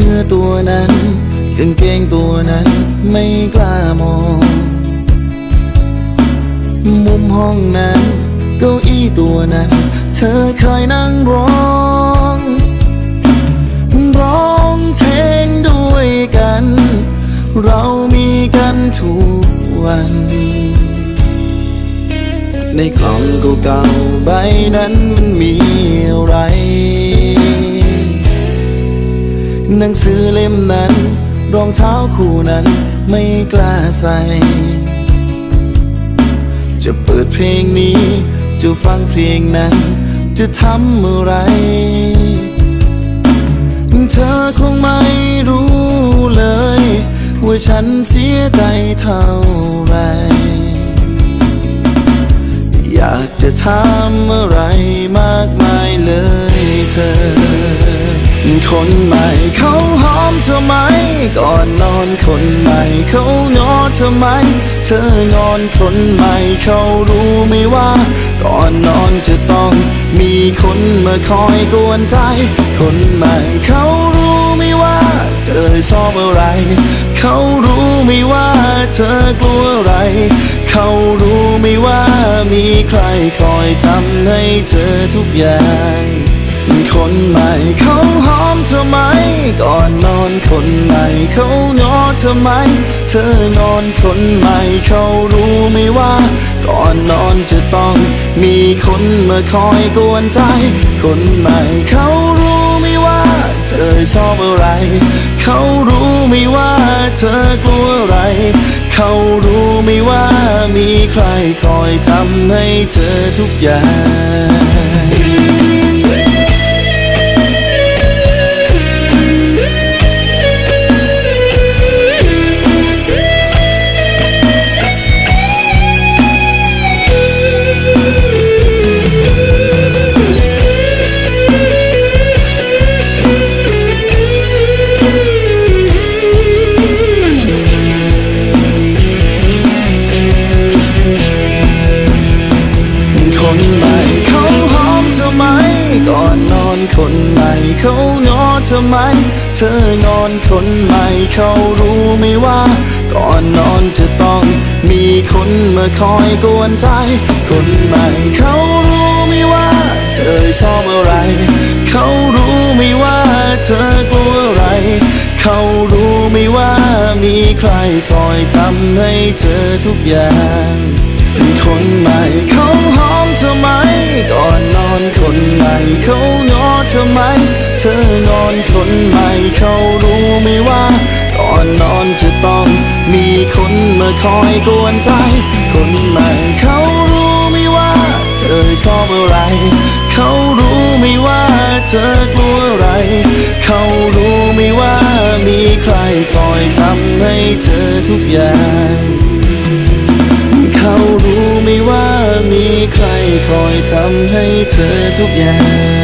เสื้อตัวนั้นกางเกงตัวนั้นไม่กล้ามอง มุมห้องนั้นเก้าอี้ตัวนั้น เธอเคยนั่งร้องร้องเพลงด้วยกัน เรามีกันทุกวัน ในกล่องเก่าๆใบนั้นมันมี นังสือเล่มนั้น รองเท้าคู่นั้นไม่กล้าใส่ จะเปิดเพลงนี้ จะฟังเพลงนั้น จะทำอะไร เธอคงไม่รู้เลย ว่าฉันเสียใจเท่าไหรอยากจะถาม คนใหม่เขาหอมเธอไหม ก่อนนอนคนใหม่เขางอเธอไหม เธองอนคนใหม่เขารู้ไหมว่า ก่อนนอนจะต้องมีคนมาคอยกวนใจ คนใหม่เขารู้ไหมว่า เธอชอบอะไร เขารู้ไหมว่าเธอกลัวอะไร เขารู้ไหมว่ามีใครคอยทำให้เธอทุกอย่าง คนใหม่เขาหอมเธอไหม ก่อนนอนคนใหม่เขางอเธอไหม เธองอนคนใหม่เขารู้ไหมว่า ก่อนนอนจะต้องมีคนมาคอยกวนใจ คนใหม่เขารู้ไหมว่า เธอชอบอะไร เขารู้ไหมว่าเธอกลัวอะไร เขารู้ไหมว่ามีใครคอยทำให้เธอทุกอย่าง คนใหม่เขางอเธอไหม เธองอนคนใหม่เขารู้ไหมว่า ก่อนนอนจะต้องมีคนมาคอยกวนใจ คนใหม่เขารู้ไหมว่า เธอชอบอะไร เขารู้ไหมว่าเธอกลัวอะไร เขารู้ไหมว่ามีใครคอยทำให้เธอทุกอย่าง คนใหม่เขา คอยกวนใจ คนใหม่เขารู้ไหมว่า เธอชอบอะไร เขารู้ไหมว่าเธอกลัวอะไร เขารู้ไหมว่ามีใครคอยทำให้เธอทุกอย่าง เขารู้ไหมว่ามีใครคอยทำให้เธอทุกอย่าง